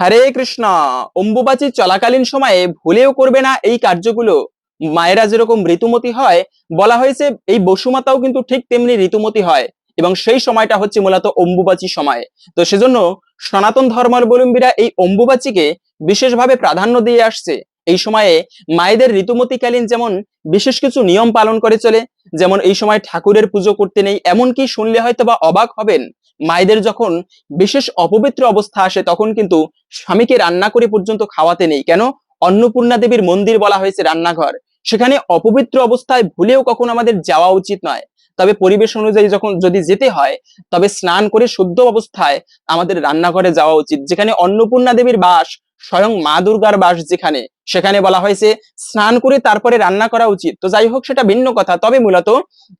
হরে কৃষ্ণ। অম্বুবাচী চলাকালীন সময়ে ভুলেও করবে না এই কার্যগুলো। মায়েরা যেরকম ঋতুমতি হয়, বলা হয়েছে এই বসুমাতাও কিন্তু ঠিক তেমনি ঋতুমতি হয় এবং সেই সময়টা হচ্ছে মূলত অম্বুবাচী সময়। তো সেজন্য সনাতন ধর্মাবলম্বীরা এই অম্বুবাচীকে বিশেষভাবে প্রাধান্য দিয়ে আসছে। এই সময়ে মায়েদের ঋতুমতিকালীন যেমন বিশেষ কিছু নিয়ম পালন করে চলে, যেমন এই সময় ঠাকুরের পুজো করতে নেই, এমনকি শুনলে হয়তো বা অবাক হবেন। মায়েদের যখন বিশেষ অপবিত্র অবস্থা আসে, তখন কিন্তু স্বামীকে রান্না করে পর্যন্ত খাওয়াতে নেই। কেন? অন্নপূর্ণা দেবীর মন্দির বলা হয়েছে রান্নাঘর। সেখানে অপবিত্র অবস্থায় ভুলেও কখনো আমাদের যাওয়া উচিত নয়। তবে পরিবেশ অনুযায়ী যখন যদি যেতে হয়, তবে স্নান করে শুদ্ধ অবস্থায় আমাদের রান্নাঘরে যাওয়া উচিত। যেখানে অন্নপূর্ণা দেবীর বাস, স্বয়ং মা দুর্গার বাস যেখানে, সেখানে বলা হয়েছে, স্নান করে তারপরে রান্না করা উচিত। তো যাই হোক, সেটা ভিন্ন কথা। তবে মূলত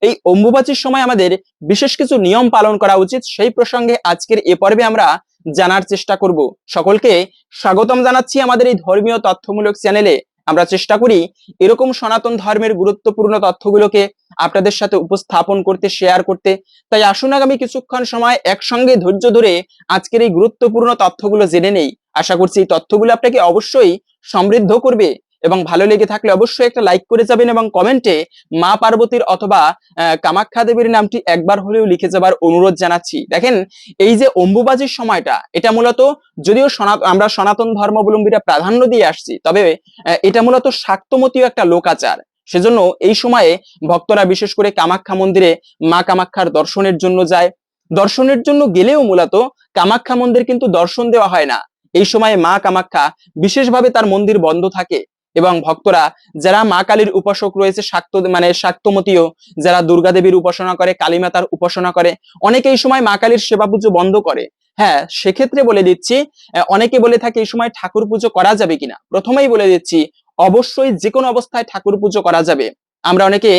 এই অম্বুবাচীর সময় আমাদের বিশেষ কিছু নিয়ম পালন করা উচিত। সেই প্রসঙ্গে আজকের এ পর্বে আমরা জানার চেষ্টা করব। সকলকে স্বাগতম জানাচ্ছি আমাদের এই ধর্মীয় তথ্যমূলক চ্যানেলে। আমরা চেষ্টা করি এরকম সনাতন ধর্মের গুরুত্বপূর্ণ তথ্যগুলোকে আপনাদের সাথে উপস্থাপন করতে শেয়ার করতে। তাই আসুন আগামী কিছুক্ষণ সময় একসঙ্গে ধৈর্য ধরে আজকের এই গুরুত্বপূর্ণ তথ্যগুলো জেনে নেই। আশা করছি এই তথ্যগুলো আপনাকে অবশ্যই সমৃদ্ধ করবে। এবং ভালো লেগে থাকলে অবশ্যই একটা লাইক করে যাবেন এবং কমেন্টে মা পার্বতীর অথবা কামাখ্যা দেবীর নামটি একবার হলেও লিখে যাবার অনুরোধ জানাচ্ছি। দেখেন, এই যে অম্বুবাজির সময়টা, এটা মূলত যদিও আমরা সনাতন ধর্মাবলম্বীরা প্রাধান্য দিয়ে আসছি, তবে এটা মূলত শাক্তমতীয় একটা লোকাচার। সেজন্য এই সময়ে ভক্তরা বিশেষ করে কামাখ্যা মন্দিরে মা কামাখ্যার দর্শনের জন্য যায়। দর্শনের জন্য গেলেও মূলত কামাখ্যা মন্দির কিন্তু দর্শন দেওয়া হয় না। এই সময়ে মা কামাখ্যা বিশেষভাবে তার মন্দির বন্ধ থাকে। এবং ভক্তরা যারা মা কালীর উপাসক রয়েছে, শাক্ত মানে শাক্তমতীয় যারা দুর্গা দেবীর উপাসনা করে, কালীমাতার উপাসনা করে, অনেকে এই সময় মা কালীর সেবা পুজো বন্ধ করে। হ্যাঁ সেক্ষেত্রে বলে দিচ্ছি অনেকে বলে থাকে এই সময় ঠাকুর পুজো করা যাবে কিনা? প্রথমেই বলে দিচ্ছি, অবশ্যই যে কোনো অবস্থায় ঠাকুর পুজো করা যাবে। আমরা অনেকে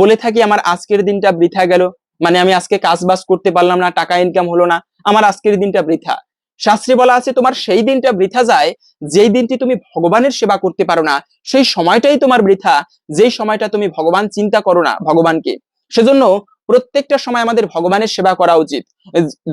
বলে থাকি, আমার আজকের দিনটা বৃথা গেল। মানে আমি আজকে কাজ বাজ করতে পারলাম না, টাকা ইনকাম হলো না। আমার আজকের দিনটা বৃথা। শাস্ত্রে বলা আছে, তোমার সেই দিনটা বৃথা যায়, যেই দিনটি তুমি ভগবানের সেবা করতে পারো না, সেই সময়টাই তোমার বৃথা, যেই সময়টা তুমি ভগবান চিন্তা করো না, ভগবানকে। সেজন্য প্রত্যেকটা সময় আমাদের ভগবানের সেবা করা উচিত।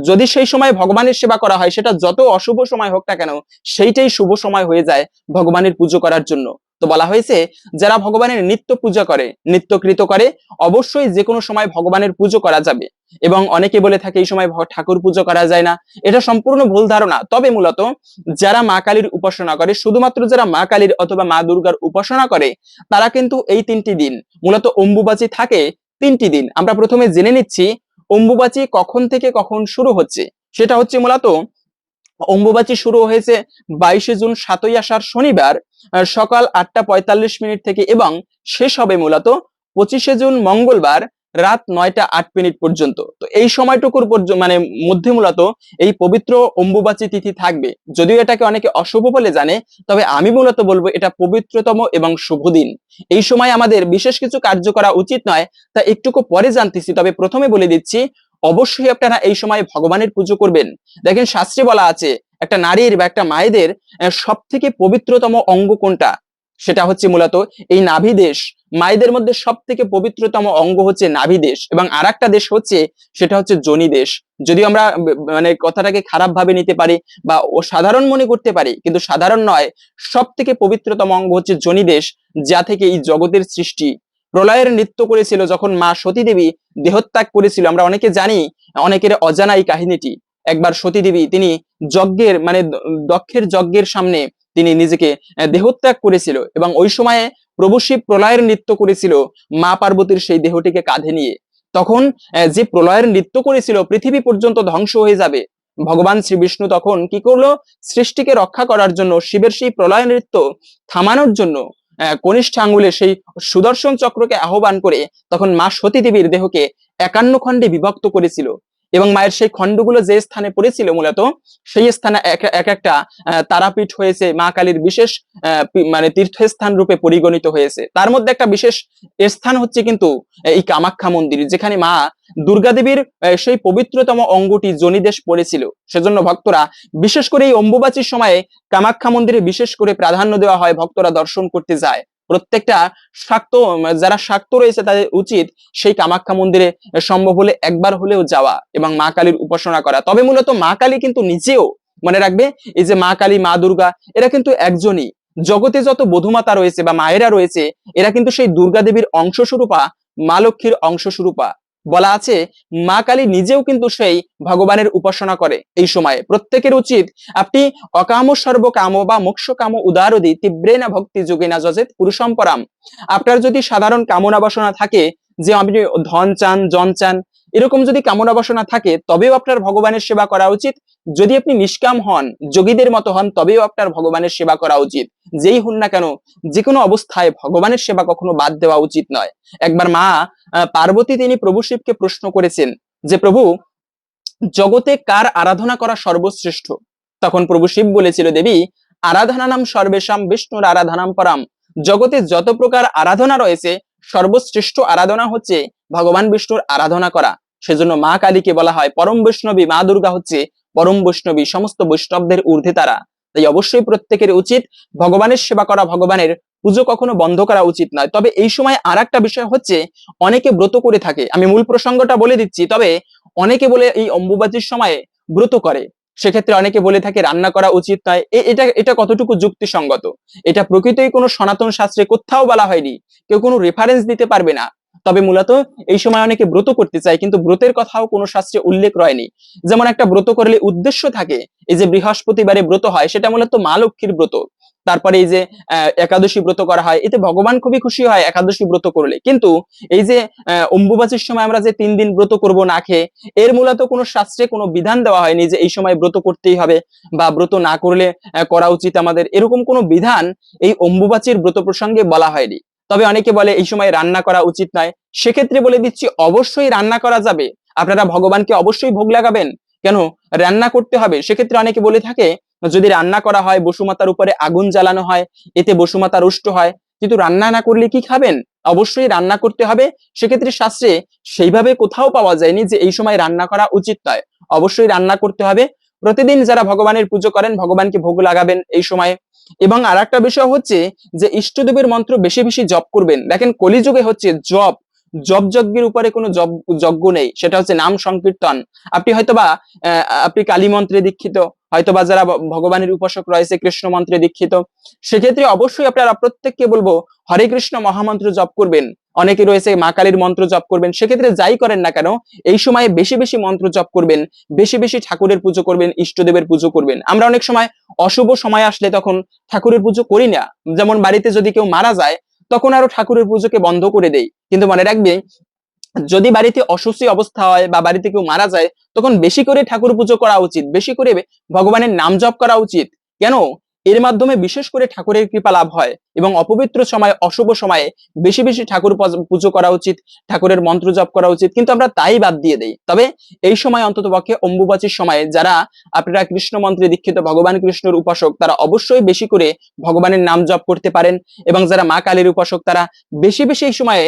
যদি সেই সময় ভগবানের সেবা করা হয়, সেটা যত অশুভ সময় হোক না কেন, সেইটাই শুভ সময় হয়ে যায় ভগবানের পুজো করার জন্য। তো বলা হয়েছে, যারা ভগবানের নিত্য পূজা করে, নিত্যকৃত করে, অবশ্যই যে কোনো সময় ভগবানের পুজো করা যাবে। এবং অনেকে বলে থাকে, এই সময় ঠাকুর পুজো করা যায় না। এটা সম্পূর্ণ ভুল ধারণা। তবে মূলত, যারা মা কালীর উপাসনা করে, শুধুমাত্র যারা মা কালীর অথবা মা দুর্গার উপাসনা করে, তারা কিন্তু এই তিনটি দিন, মূলত অম্বুবাচী থাকে তিনটি দিন। আমরা প্রথমে জেনে নিচ্ছি, অম্বুবাচী কখন থেকে কখন শুরু হচ্ছে। সেটা হচ্ছে মূলত অম্বুবাচী শুরু হয়েছে বাইশে জুন সাতই আষাঢ় শনিবার সকাল আটটা পঁয়তাল্লিশ মিনিট থেকে এবং শেষ হবে মূলত পঁচিশে জুন মঙ্গলবার রাত নয়টা আট মিনিট পর্যন্ত। তো এই সময়টুকুর পর্যন্ত মানে মধ্যে মূলত এই পবিত্র অম্বুবাচী তিথি থাকবে। যদিও এটাকে অনেকে অশুভ বলে জানে, তবে আমি মূলত বলব এটা পবিত্রতম এবং শুভ দিন। এই সময় আমাদের বিশেষ কিছু কার্য করা উচিত নয়, তা একটুকু পরে জানতেছি, তবে প্রথমে বলে দিচ্ছি অবশ্যই আপনারা এই সময় ভগবানের পুজো করবেন। দেখেন শাস্ত্রে বলা আছে, একটা নারীর বা একটা মায়েদের সব থেকে পবিত্রতম অঙ্গ কোনটা? সেটা হচ্ছে মূলত এই নাভি দেশ। মায়েদের মধ্যে সব থেকে পবিত্রতম অঙ্গ হচ্ছে নাভি দেশ এবং আর দেশ হচ্ছে, সেটা হচ্ছে জনি দেশ। যদিও আমরা মানে কথাটাকে খারাপ ভাবে নিতে পারি বা ও সাধারণ মনে করতে পারি, কিন্তু সাধারণ নয় সব থেকে পবিত্রতম অঙ্গ হচ্ছে জনি দেশ, যা থেকে এই জগতের সৃষ্টি। প্রলয়ের নৃত্য করেছিল, যখন মা সতী দেবী দেহত্যাগ করেছিল। আমরা অনেকে জানি, অনেকের অজানা এই কাহিনীটি। একবার সতী দেবী তিনি যজ্ঞের মানে দক্ষের যজ্ঞের সামনে তিনি নিজেকে দেহত্যাগ করেছিল এবং ওই সময়ে প্রভু শিব প্রলয়ের নৃত্য করেছিল মা পার্বতীর সেই দেহটিকে কাঁধে নিয়ে। তখন যে প্রলয়ের নৃত্য করেছিল, পৃথিবী পর্যন্ত ধ্বংস হয়ে যাবে। ভগবান শ্রী বিষ্ণু তখন কি করল? সৃষ্টিকে রক্ষা করার জন্য শিবের সেই প্রলয় নৃত্য থামানোর জন্য কনিষ্ঠ আঙ্গুলে সেই সুদর্শন চক্রকে আহ্বান করে তখন মা সতী দেবীর দেহকে একান্ন খণ্ডে বিভক্ত করেছিল। এবং মায়ের সেই খণ্ডগুলো যে স্থানে পড়েছিল মূলত সেই স্থানে এক এক একটা তারাপীঠ হয়েছে মা কালীর বিশেষ মানে তীর্থস্থান রূপে পরিগণিত হয়েছে। তার মধ্যে একটা বিশেষ স্থান হচ্ছে কিন্তু এই কামাখ্যা মন্দির যেখানে মা দুর্গা দেবীর আহ, সেই পবিত্রতম অঙ্গটি জনিদেশ পড়েছিল। সেজন্য ভক্তরা বিশেষ করে এই অম্বুবাচীর সময়ে কামাখ্যা মন্দিরে বিশেষ করে প্রাধান্য দেওয়া হয় ভক্তরা দর্শন করতে যায়। প্রত্যেকটা শাক্ত, যারা শাক্ত রয়েছে তাদের উচিত সেই কামাখ্যা মন্দিরে সম্ভব হলে একবার হলেও যাওয়া এবং মা কালীর উপাসনা করা। তবে মূলত মা কালী কিন্তু নিজেও মনে রাখবে, এই যে মা কালী, মা দুর্গা, এরা কিন্তু একজনই। জগতে যত বধুমাতা রয়েছে বা মায়েরা রয়েছে, এরা কিন্তু সেই দুর্গা দেবীর অংশ স্বরূপা মা লক্ষ্মীর অংশ স্বরূপা বলা আছে, মা কালী নিজেও কিন্তু সেই ভগবানের উপাসনা করে এই সময়ে। প্রত্যেকের উচিত আপনি অকাম সর্বকাম বা মোক্ষ কাম উদারদি তীব্রেনা ভক্তি যোগিনা যজেত পুরুষম পরাম আপনার যদি সাধারণ কামনা বাসনা থাকে যে আপনি ধন চান, জন চান এরকম যদি কামনা বাসনা থাকে, তবেও আপনার ভগবানের সেবা করা উচিত। যদি আপনি নিষ্কাম হন, যোগীদের মতো হন, তবেও আপনার ভগবানের সেবা করা উচিত। যেই হন না কেন যে কোনো অবস্থায় ভগবানের সেবা কখনো বাদ দেওয়া উচিত নয়। একবার মা পার্বতী তিনি প্রভু শিবকে প্রশ্ন করেছেন যে, প্রভু, জগতে কার আরাধনা করা সর্বশ্রেষ্ঠ? তখন প্রভু শিব বলেছিল, দেবী আরাধনা নাম সর্বেশাম বিষ্ণুর আরাধনাম পরাম। জগতে যত প্রকার আরাধনা রয়েছে, সর্বশ্রেষ্ঠ আরাধনা হচ্ছে ভগবান বিষ্ণুর আরাধনা করা। সেজন্য মা কালীকে বলা হয় পরম বৈষ্ণবী। মা দুর্গা হচ্ছে পরম বৈষ্ণবী, সমস্ত বৈষ্ণবদের ঊর্ধ্বে তারা। তাই অবশ্যই প্রত্যেকের উচিত ভগবানের সেবা করা, ভগবানের পুজো কখনো বন্ধ করা উচিত নয়। তবে এই সময় আর একটা বিষয় হচ্ছে, অনেকে ব্রত করে থাকে। আমি মূল প্রসঙ্গটা বলে দিচ্ছি, তবে অনেকে বলে এই অম্বুবাচীর সময়ে ব্রত করে। সেক্ষেত্রে অনেকে বলে থাকে, রান্না করা উচিত নয়। এটা এটা কতটুকু যুক্তিসঙ্গত? এটা প্রকৃতই কোনো সনাতন শাস্ত্রে কোথাও বলা হয়নি। কেউ কোনো রেফারেন্স দিতে পারবে না। তবে মূলত এই সময় অনেকে ব্রত করতে চায় কিন্তু ব্রতের কথাও কোনো শাস্ত্রে উল্লেখ রয়নি। যেমন একটা ব্রত করলে উদ্দেশ্য থাকে এই যে বৃহস্পতিবারে ব্রত হয় সেটা মূলত মা লক্ষ্মীর ব্রত। তারপরে এই যে একাদশী ব্রত করা হয় এতে ভগবান খুবই খুশি হয় একাদশী ব্রত করলে। কিন্তু এই যে আহ, অম্বুবাচীর সময় আমরা যে তিন দিন ব্রত করব না খেয়ে এর মূলত কোনো শাস্ত্রে কোনো বিধান দেওয়া হয়নি যে এই সময় ব্রত করতেই হবে বা ব্রত না করলে করা উচিত আমাদের। এরকম কোনো বিধান এই অম্বুবাচীর ব্রত প্রসঙ্গে বলা হয়নি। তবে অনেকে বলে এই সময় রান্না করা উচিত নয়। সেক্ষেত্রে বলে দিচ্ছি, অবশ্যই রান্না করা যাবে। আপনারা ভগবানকে অবশ্যই ভোগ লাগাবেন। কেন? রান্না করতে হবে। সেক্ষেত্রে অনেকে বলে থাকে, যদি রান্না করা হয় বসুমাতার উপরে আগুন জ্বালানো হয়, এতে বসুমাতা রুষ্ট হয়। কিন্তু রান্না না করলে কি খাবেন? অবশ্যই রান্না করতে হবে। সেক্ষেত্রে শাস্ত্রে সেইভাবে কোথাও পাওয়া যায়নি যে এই সময় রান্না করা উচিত নয়। অবশ্যই রান্না করতে হবে। প্রতিদিন যারা ভগবানের পুজো করেন, ভগবানকে ভোগ লাগাবেন এই সময়ে। এবং আর একটা বিষয় হচ্ছে যে ইষ্টদেবের মন্ত্র বেশি বেশি জপ করবেন। দেখেন কলিযুগে হচ্ছে জপ জপ যজ্ঞের উপরে কোনো জপ যজ্ঞ নেই। সেটা হচ্ছে নাম সংকীর্তন। আপনি হয়তোবা আপনি কালী মন্ত্রে দীক্ষিত, হয়তোবা যারা ভগবানের উপাসক রয়েছে, কৃষ্ণ মন্ত্রে দীক্ষিত, সেক্ষেত্রে অবশ্যই আপনারা প্রত্যেককে বলব, হরে কৃষ্ণ, মহামন্ত্র জপ করবেন। অনেকে রয়েছে, মা কালীর মন্ত্র জপ করবেন। সেক্ষেত্রে যাই করেন না কেন, এই সময়ে বেশি বেশি মন্ত্র জপ করবেন, বেশি বেশি ঠাকুরের পুজো করবেন, ইষ্টদেবের পুজো করবেন। আমরা অনেক সময় অশুভ সময় আসলে তখন ঠাকুরের পুজো করি না। যেমন বাড়িতে যদি কেউ মারা যায় তখন আরও ঠাকুরের পুজোকে বন্ধ করে দেয় কিন্তু মনে রাখবে, যদি বাড়িতে অসুস্থ অবস্থা হয় বা বাড়িতে কেউ মারা যায়, তখন বেশি করে ঠাকুর পুজো করা উচিত। বেশি করে ভগবানের নাম জপ করা উচিত। কেন? এর মাধ্যমে বিশেষ করে ঠাকুরের কৃপা লাভ হয় এবং অপবিত্র সময়, অশুভ সময়ে বেশি বেশি ঠাকুর পুজো করা উচিত, ঠাকুরের মন্ত্র জপ করা উচিত, কিন্তু আমরা তাই বাদ দিয়ে দেই। তবে এই সময় অন্তত পক্ষে অম্বুবাচীর সময়ে যারা আপনারা কৃষ্ণ মন্ত্রে দীক্ষিত, ভগবান কৃষ্ণের উপাসক, তারা অবশ্যই বেশি করে ভগবানের নাম জপ করতে পারেন এবং যারা মা কালীর উপাসক, তারা বেশি বেশি এই সময়ে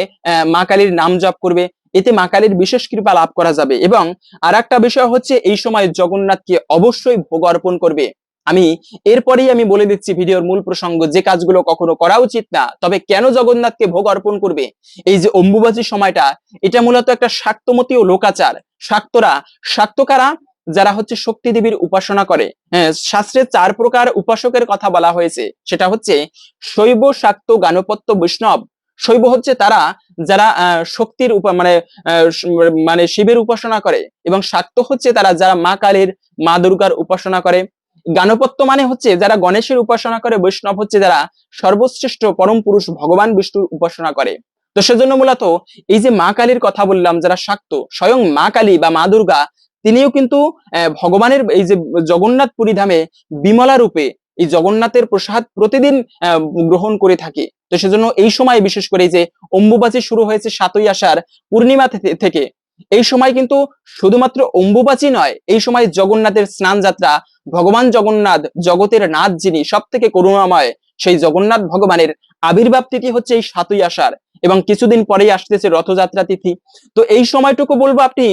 মা কালীর নাম জপ করবে। এতে মা কালীর বিশেষ কৃপা লাভ করা যাবে এবং আর একটা বিষয় হচ্ছে এই সময় জগন্নাথকে অবশ্যই ভোগ অর্পণ করবে। আমি এরপরেই আমি বলে দিচ্ছি ভিডিওর মূল প্রসঙ্গ যে কাজগুলো কখনো করা উচিত না তবে কেন জগন্নাথকে ভোগ অর্পণ করবে? এই যে অম্বুবাচী সময়টা এটা মূলত একটা শাক্তমতী ও লোকাচার। শাক্তরা শাক্তকারা যারা হচ্ছে শক্তি দেবীর উপাসনা করে। হ্যাঁ, শাস্ত্রে চার প্রকার উপাসকের কথা বলা হয়েছে। সেটা হচ্ছে শৈব শাক্ত গানপত্য বৈষ্ণব। শৈব হচ্ছে তারা যারা শক্তির উপা মানে মানে শিবের উপাসনা করে। এবং শাক্ত হচ্ছে তারা যারা মা কালীর মা দুর্গার উপাসনা করে। গানপত্য মানে হচ্ছে যারা গণেশের উপাসনা করে, বৈষ্ণব হচ্ছে যারা সর্বশ্রেষ্ঠ পরম পুরুষ ভগবান বিষ্ণুর উপাসনা করে। তো সেজন্য মূলত এই যে মা কালীর কথা বললাম, যারা শাক্ত, স্বয়ং মা কালী বা মা দুর্গা, তিনিও কিন্তু ভগবানের এই যে জগন্নাথ পুরী ধামে বিমলা রূপে এই জগন্নাথের প্রসাদ প্রতিদিন গ্রহণ করে থাকে। তো সেজন্য এই সময় বিশেষ করে যে অম্বুবাচী শুরু হয়েছে সাতই আষাঢ় পূর্ণিমা থেকে এই সময় কিন্তু শুধুমাত্র অম্বুবাচী নয়, এই সময় জগন্নাথের স্নান যাত্রা, ভগবান জগন্নাথ, জগতের নাথ যিনি সব থেকে করুণাময়, সেই জগন্নাথ ভগবানের আবির্ভাব তিথি হচ্ছে এই সাতই আষাঢ় এবং কিছুদিন পরেই আসতেছে রথযাত্রা তিথি। তো এই সময়টুকু বলব আপনি,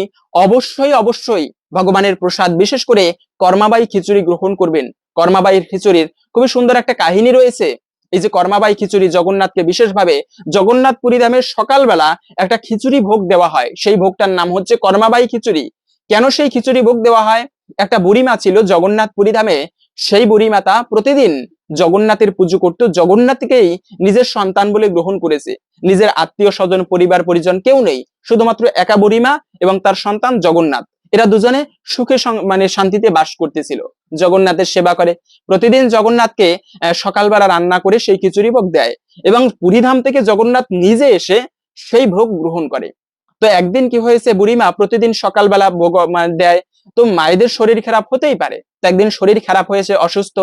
অবশ্যই অবশ্যই ভগবানের প্রসাদ, বিশেষ করে কর্মাবাই খিচুড়ি গ্রহণ করবেন। কর্মাবাইয়ের খিচুড়ির খুবই সুন্দর একটা কাহিনী রয়েছে। এই যে কর্মাবাই খিচুড়ি জগন্নাথকে বিশেষভাবে জগন্নাথ পুরী ধামের সকালবেলা একটা খিচুড়ি ভোগ দেওয়া হয়। সেই ভোগটার নাম হচ্ছে কর্মাবাই খিচুড়ি। কেন সেই খিচুড়ি ভোগ দেওয়া হয়? একটা বুড়িমা ছিল জগন্নাথ পুরী ধামে। সেই বুড়িমাতা প্রতিদিন জগন্নাথের পুজো করত। জগন্নাথকেই নিজের সন্তান বলে গ্রহণ করেছে। নিজের আত্মীয় স্বজন, পরিবার, পরিজন কেউ নেই। শুধুমাত্র একা বুড়িমা এবং তার সন্তান জগন্নাথ। এরা দুজনে সুখে মানে শান্তিতে বাস করতেছিল। জগন্নাথের সেবা করে। প্রতিদিন জগন্নাথকে সকালবেলা রান্না করে সেই খিচুড়ি ভোগ দেয় এবং পুরীধাম থেকে জগন্নাথ নিজে এসে সেই ভোগ গ্রহণ করে। তো একদিন কি হয়েছে বুড়িমা, প্রতিদিন সকালবেলা ভোগ দেয়। তো মায়েদের শরীর খারাপ হতেই পারে। তো একদিন শরীর খারাপ হয়েছে, অসুস্থ।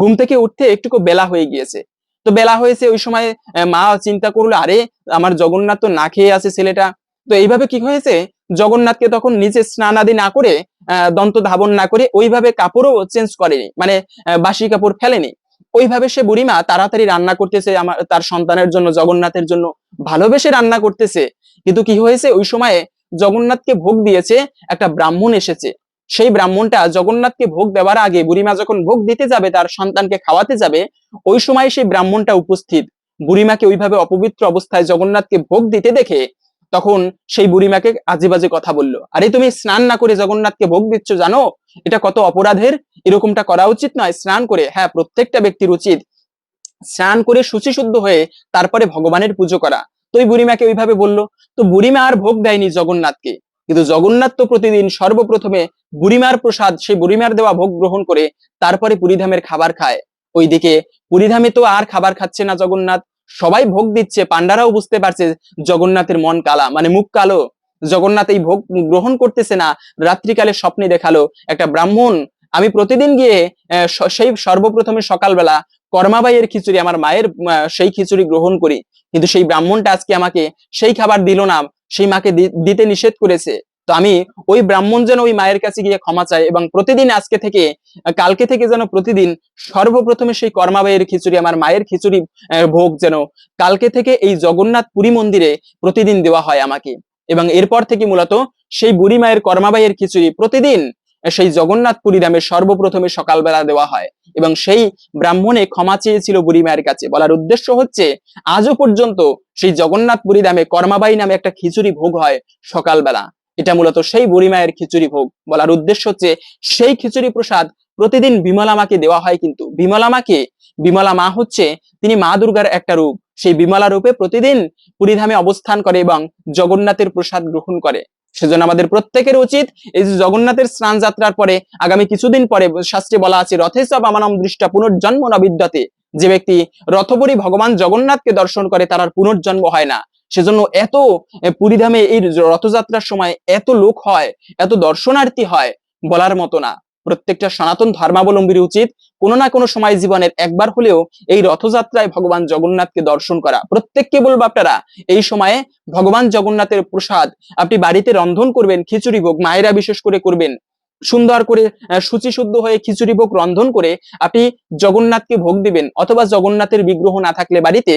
ঘুম থেকে উঠতে একটুকু বেলা হয়ে গিয়েছে। তো বেলা হয়েছে, ওই সময় মা চিন্তা করল, আরে, আমার জগন্নাথ তো না খেয়ে আছে ছেলেটা। তো এইভাবে কি হয়েছে জগন্নাথকে তখন নিচে স্নান আদি না করে দন্ত ধাবন না করে ওইভাবে কাপড়ও চেঞ্জ করেনি মানে বাসি কাপড় ফেলেনি। ওইভাবে সে বুড়িমা তাড়াতাড়ি রান্না করতেছে আমার, তার সন্তানের জন্য, জগন্নাথের জন্য, ভালোবেসে রান্না করতেছে। কিন্তু কি হয়েছে? ওই সময়ে জগন্নাথকে ভোগ দিয়েছে একটা ব্রাহ্মণ এসেছে। সেই ব্রাহ্মণটা জগন্নাথকে ভোগ দেওয়ার আগে বুড়িমা যখন ভোগ দিতে যাবে, তার সন্তানকে খাওয়াতে যাবে, ওই সময় সেই ব্রাহ্মণটা উপস্থিত। বুড়িমাকে ওইভাবে অপবিত্র অবস্থায় জগন্নাথকে ভোগ দিতে দেখে তখন সেই বুড়িমাকে আজে বাজে কথা বলল। আরে তুমি স্নান না করে জগন্নাথকে ভোগ দিচ্ছ জানো? এটা কত অপরাধের? এরকমটা করা উচিত নয় স্নান করে। হ্যাঁ প্রত্যেকটা ব্যক্তির উচিত স্নান করে শুচিশুদ্ধ হয়ে তারপরে ভগবানের পুজো করা। তো ওই বুড়িমাকে ওইভাবে বলল, তো বুড়িমা আর ভোগ দেয়নি জগন্নাথকে। কিন্তু জগন্নাথ তো প্রতিদিন সর্বপ্রথমে বুড়িমার প্রসাদ, সেই বুড়িমার দেওয়া ভোগ গ্রহণ করে তারপরে পুরীধামের খাবার খায়। ওইদিকে পুরীধামে তো আর খাবার খাচ্ছে না জগন্নাথ। সবাই ভোগ দিচ্ছে পান্ডারাও বুঝতে পারছে জগন্নাথের মন কালা মানে মুখ কালো। জগন্নাথ এই ভোগ গ্রহণ করতেছে না, রাত্রিকালে স্বপ্নে দেখাল একটা ব্রাহ্মণ। আমি প্রতিদিন গিয়ে সেই সর্বপ্রথমে সকালবেলা কর্মাবাইয়ের খিচুড়ি, আমার মায়ের সেই খিচুড়ি গ্রহণ করি। কিন্তু সেই ব্রাহ্মণটা আজকে আমাকে সেই খাবার দিল না, সেই মাকে দিতে নিষেধ করেছে। তো আমি ওই ব্রাহ্মণ যেন ওই মায়ের কাছে গিয়ে ক্ষমা চাই এবং প্রতিদিন আজকে থেকে কালকে থেকে যেন প্রতিদিন সর্বপ্রথমে সেই কর্মাবাইয়ের খিচুড়ি, আমার মায়ের খিচুড়ি ভোগ যেন কালকে থেকে এই জগন্নাথ পুরী মন্দিরে প্রতিদিন দেওয়া হয় আমাকে। এবং এরপর থেকে মূলত সেই বুড়ি মায়ের কর্মাবাইয়ের খিচুড়ি প্রতিদিন সেই জগন্নাথ পুরী ধামে সর্বপ্রথমে সকালবেলা দেওয়া হয়। এবং সেই ব্রাহ্মণে ক্ষমা চেয়েছিল বুড়ি মায়ের কাছে। বলার উদ্দেশ্য হচ্ছে, আজও পর্যন্ত সেই জগন্নাথ পুরী ধামে কর্মাবাই নামে একটা খিচুড়ি ভোগ হয় সকালবেলা। এটা মূলত সেই বুড়ি মায়ের খিচুড়ি ভোগ। বলার উদ্দেশ্য হচ্ছে সেই খিচুড়ি প্রসাদ প্রতিদিন বিমলা মাকে দেওয়া হয় কিন্তু বিমলা মাকে, বিমলা মা হচ্ছে তিনি মা দুর্গার একটা রূপ। সেই বিমলা রূপে প্রতিদিন পুরীধামে অবস্থান করে এবং জগন্নাথের প্রসাদ গ্রহণ করে। সেজন্য আমাদের প্রত্যেকের উচিত এই যে জগন্নাথের স্নান যাত্রার পরে আগামী কিছুদিন পরে শাস্ত্রে বলা আছে, রথে সব আমানম দৃষ্টা পুনর্জন্ম না বিদ্যতে। যে ব্যক্তি রথপুরী ভগবান জগন্নাথকে দর্শন করে তার আর পুনর্জন্ম হয় না। সেজন্য এত পুরীধামে এই রথযাত্রার সময় এত লোক হয়, এত দর্শনার্থী হয় বলার মতো না। প্রত্যেকটা সনাতন ধর্মাবলম্বীর উচিত কোনো না কোনো সময় জীবনের একবার হলেও এই রথযাত্রায় ভগবান জগন্নাথকে দর্শন করা। প্রত্যেককে বলব আপনারা, এই সময়ে ভগবান জগন্নাথের প্রসাদ আপনি বাড়িতে রন্ধন করবেন, খিচুড়ি ভোগ, মায়েরা বিশেষ করে করবেন, সুন্দর করে শুচিশুদ্ধ হয়ে খিচুড়ি ভোগ রন্ধন করে আপনি জগন্নাথকে ভোগ দিবেন অথবা জগন্নাথের বিগ্রহ না থাকলে বাড়িতে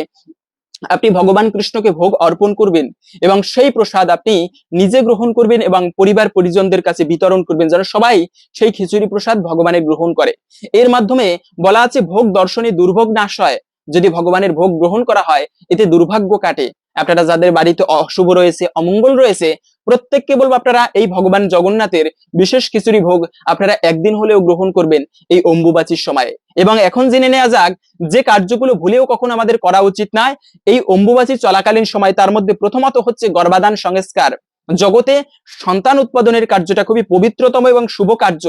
আপনি ভগবান কৃষ্ণকে ভোগ অর্পণ করবেন এবং সেই প্রসাদ আপনি নিজে গ্রহণ করবেন এবং পরিবার পরিজনদের কাছে বিতরণ করবেন যেন সবাই সেই খিচুড়ি প্রসাদ ভগবানের গ্রহণ করে। এর মাধ্যমে বলা আছে ভোগ দর্শনে দুর্ভোগ নাশ হয়। যদি ভগবানের ভোগ গ্রহণ করা হয়, এতে দুর্ভাগ্য কাটে। আপনারা যাদের বাড়িতে অশুভ রয়েছে, অমঙ্গল রয়েছে, প্রত্যেককে বলব আপনারা এই ভগবান জগন্নাথের বিশেষ খিচুড়ি ভোগ আপনারা একদিন হলেও গ্রহণ করবেন এই অম্বুবাচীর সময়ে। এবং এখন জেনে নেওয়া যাক, যে কার্যগুলো ভুলেও কখনো আমাদের করা উচিত নয়, এই অম্বুবাচী চলাকালীন সময় তার মধ্যে প্রথমত হচ্ছে গর্ভাধান সংস্কার। জগতে সন্তান উৎপাদনের কার্যটা খুবই পবিত্রতম এবং শুভ কার্য।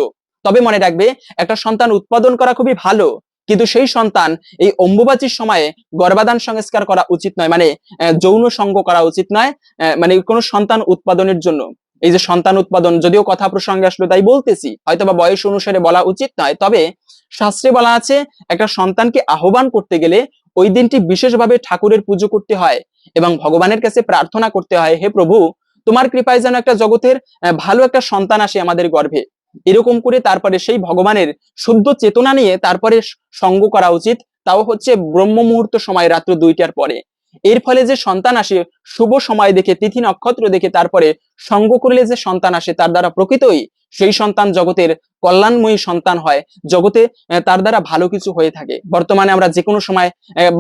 তবে মনে রাখবে, একটা সন্তান উৎপাদন করা খুবই ভালো। কিন্তু সেই সন্তান এই অম্বুবাচীর সময়ে গর্ভাধান সংস্কার করা উচিত নয় মানে যৌন সঙ্গ করা উচিত নয় মানে কোনো সন্তান উৎপাদনের জন্য। এই যে সন্তান উৎপাদন, যদিও কথা প্রসঙ্গে আসলো তাই বলতেছি হয়তো বা বয়স অনুসারে বলা উচিত নয়, তবে শাস্ত্রে বলা আছে, একটা সন্তানকে আহ্বান করতে গেলে ওই দিনটি বিশেষভাবে ঠাকুরের পুজো করতে হয় এবং ভগবানের কাছে প্রার্থনা করতে হয়, হে প্রভু, তোমার কৃপায় যেন একটা জগতের ভালো একটা সন্তান আসে আমাদের গর্ভে। এরকম করে তারপরে সেই ভগবানের শুদ্ধ চেতনা নিয়ে তারপরে সঙ্গ করা উচিত। তাও হচ্ছে ব্রহ্ম মুহূর্ত সময় রাত্র দুইটার পরে। এর ফলে যে সন্তান আসে, শুভ সময় দেখে, তিথি নক্ষত্র দেখে তারপরে সঙ্গ করলে যে সন্তান আসে, তার দ্বারা প্রকৃতই সেই সন্তান জগতের কল্যাণময়ী সন্তান হয়। জগতে তার দ্বারা ভালো কিছু হয়ে থাকে। বর্তমানে আমরা যে কোনো সময়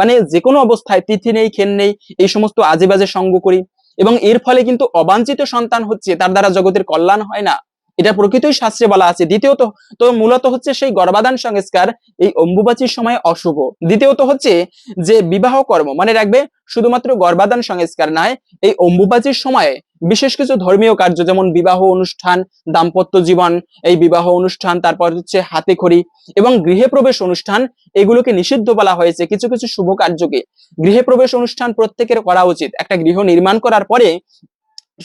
মানে যে কোনো অবস্থায় তিথি নেই খেন নেই, এই সমস্ত আজে বাজে সঙ্গ করি। এবং এর ফলে কিন্তু অবাঞ্ছিত সন্তান হচ্ছে, তার দ্বারা জগতের কল্যাণ হয় না। এটা প্রকৃতই শাস্ত্রে বলা আছে। দ্বিতীয়ত, তো মূলত হচ্ছে সেই গর্ভাধান সংস্কার এই অম্বুবাচীর সময় অশুভ। দ্বিতীয়ত হচ্ছে যে বিবাহ কর্ম, মনে রাখবে শুধুমাত্র গর্ভাধান সংস্কার নয়, এই অম্বুবাচীর সময়ে বিশেষ কিছু ধর্মীয় কার্য, যেমন বিবাহ অনুষ্ঠান, দাম্পত্য জীবন, এই বিবাহ অনুষ্ঠান, তারপর হচ্ছে হাতে খড়ি এবং গৃহে প্রবেশ অনুষ্ঠান, এগুলোকে নিষিদ্ধ বলা হয়েছে কিছু কিছু শুভ কার্যকে। গৃহে প্রবেশ অনুষ্ঠান প্রত্যেকের করা উচিত। একটা গৃহ নির্মাণ করার পরে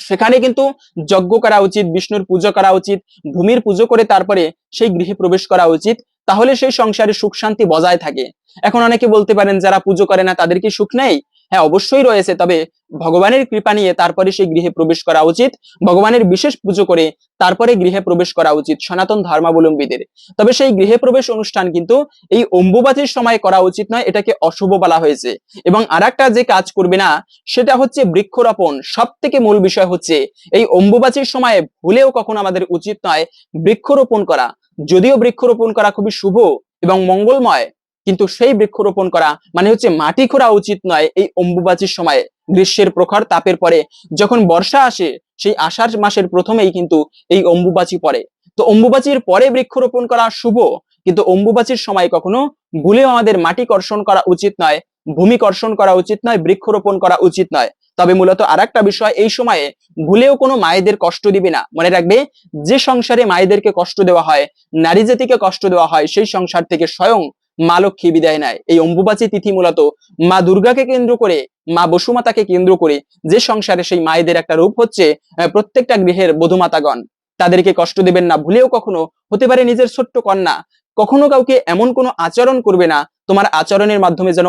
সেখানে কিন্তু যজ্ঞ করা উচিত, বিষ্ণুর পুজো করা উচিত, ভূমির পুজো করে তারপরে সেই গৃহে প্রবেশ করা উচিত, তাহলে সেই সংসারে সুখ শান্তি বজায় থাকে। এখন অনেকে বলতে পারেন, যারা পুজো করে না, তাদের কি সুখ নেই? হ্যাঁ অবশ্যই রয়েছে। তবে ভগবানের কৃপা নিয়ে তারপরে সেই গৃহে প্রবেশ করা উচিত। ভগবানের বিশেষ পুজো করে তারপরে গৃহে প্রবেশ করা উচিত সনাতন ধর্মাবলম্বীদের। তবে সেই গৃহে প্রবেশ অনুষ্ঠান কিন্তু এই অম্বুবাচীর সময় করা উচিত নয়, এটাকে অশুভ বলা হয়েছে। এবং আরেকটা যে কাজ করবে না, সেটা হচ্ছে বৃক্ষরোপণ। সব থেকে মূল বিষয় হচ্ছে এই অম্বুবাচীর সময় ভুলেও কখনো আমাদের উচিত নয় বৃক্ষরোপণ করা। যদিও বৃক্ষরোপণ করা খুবই শুভ এবং মঙ্গলময় কিন্তু সেই বৃক্ষরোপণ করা মানে হচ্ছে মাটি খোঁড়া উচিত নয় এই অম্বুবাচীর সময়ে। গ্রীষ্মের প্রখর তাপের পরে যখন বর্ষা আসে, সেই আষাঢ় মাসের প্রথমেই কিন্তু এই অম্বুবাচী পড়ে। তো অম্বুবাচীর পরে বৃক্ষরোপণ করা শুভ, কিন্তু অম্বুবাচীর সময় কখনো ভুলেও আমাদের মাটি কর্ষণ করা উচিত নয়, ভূমি কর্ষণ করা উচিত নয়, বৃক্ষরোপণ করা উচিত নয়। তবে মূলত আর একটা বিষয়, এই সময়ে ভুলেও কোনো মায়েদের কষ্ট দিবে না। মনে রাখবে, যে সংসারে মায়েদেরকে কষ্ট দেওয়া হয়, নারী জাতিকে কষ্ট দেওয়া হয়, সেই সংসার থেকে স্বয়ং মা লক্ষ্মী বিদায় নেয়। এই অম্বুবাচী তিথি মূলত মা দুর্গাকে কেন্দ্র করে, মা বসুমাতাকে কেন্দ্র করে যে সংসারে সেই মায়েদের একটা রূপ হচ্ছে প্রত্যেকটা গৃহের বধুমাতাগণ। তাদেরকে কষ্ট দেবেন না, ভুলেও কখনো হতে পারে নিজের ছোট্ট কন্যা। কখনো কাউকে এমন কোনো আচরণ করবে না, তোমার আচরণের মাধ্যমে যেন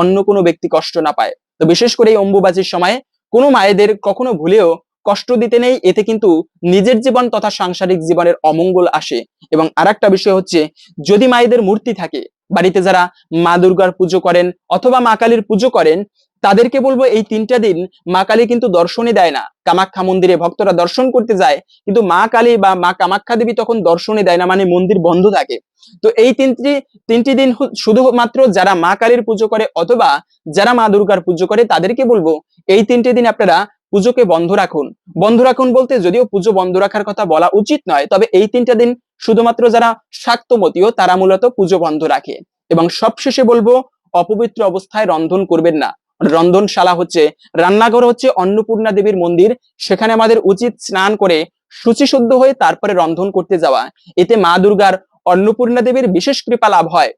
অন্য কোনো ব্যক্তি কষ্ট না পায়। তো বিশেষ করে এই অম্বুবাচীর সময় কোনো মায়েদের কখনো ভুলেও কষ্ট দিতে নেই, এতে কিন্তু নিজের জীবন তথা সাংসারিক জীবনের অমঙ্গল আসে। এবং আরেকটা বিষয় হচ্ছে, যদি মায়েদের মূর্তি থাকে বাড়িতে যারা মা দুর্গার পুজো করেন অথবা মা কালীর পুজো করেন, তাদেরকে বলব এই তিনটা দিন মা কালী কিন্তু দর্শনই দেয় না। কামাখ্যা মন্দিরে ভক্তরা দর্শন করতে যায়, কিন্তু মা কালী বা মা কামাখ্যা দেবী তখন দর্শনই দেয় না মানে মন্দির বন্ধ থাকে। তো এই তিনটি তিনটি দিন শুধুমাত্র যারা মা কালীর পুজো করে অথবা যারা মা দুর্গার পুজো করে, তাদেরকে বলব এই তিনটে দিন আপনারা পুজোকে বন্ধ রাখুন। বন্ধ রাখুন বলতে যদিও পুজো বন্ধ রাখার কথা বলা উচিত নয়, তবে এই তিনটা দিন শুধুমাত্র যারা শাক্তমতীয় তারা মূলত পুজো বন্ধ রাখে। এবং সবশেষে বলব, অপবিত্র অবস্থায় রন্ধন করবেন না। রন্ধনশালা হচ্ছে, রান্নাঘর হচ্ছে অন্নপূর্ণা দেবীর মন্দির। সেখানে আমাদের উচিত স্নান করে শুচিশুদ্ধ হয়ে তারপরে রন্ধন করতে যাওয়া। এতে মা দুর্গার অন্নপূর্ণা দেবীর বিশেষ কৃপা লাভ হয়।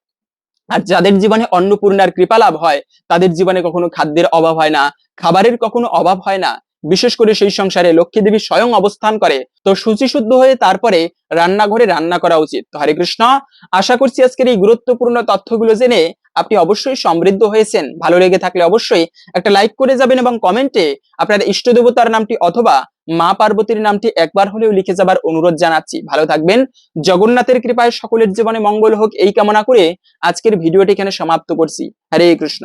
আর যাদের জীবনে অন্নপূর্ণার কৃপা লাভ হয়, তাদের জীবনে কখনো খাদ্যের অভাব হয় না, খাবারের কখনো অভাব হয় না। বিশেষ করে সেই সংসারে লক্ষ্মী দেবী স্বয়ং অবস্থান করে। তো শুচিশুদ্ধ হয়ে তারপরে রান্নাঘরে রান্না করা উচিত। তো হরে কৃষ্ণ, আশা করছি আজকের এই গুরুত্বপূর্ণ তথ্যগুলো জেনে আপনি অবশ্যই সমৃদ্ধ হয়েছেন। ভালো লেগে থাকলে অবশ্যই একটা লাইক করে যাবেন এবং কমেন্টে আপনার ইষ্ট দেবতার নামটি অথবা মা পার্বতীর নামটি একবার হলেও লিখে যাবার অনুরোধ জানাচ্ছি। ভালো থাকবেন। জগন্নাথের কৃপায় সকলের জীবনে মঙ্গল হোক এই কামনা করে আজকের ভিডিওটি এখানে সমাপ্ত করছি। হরে কৃষ্ণ।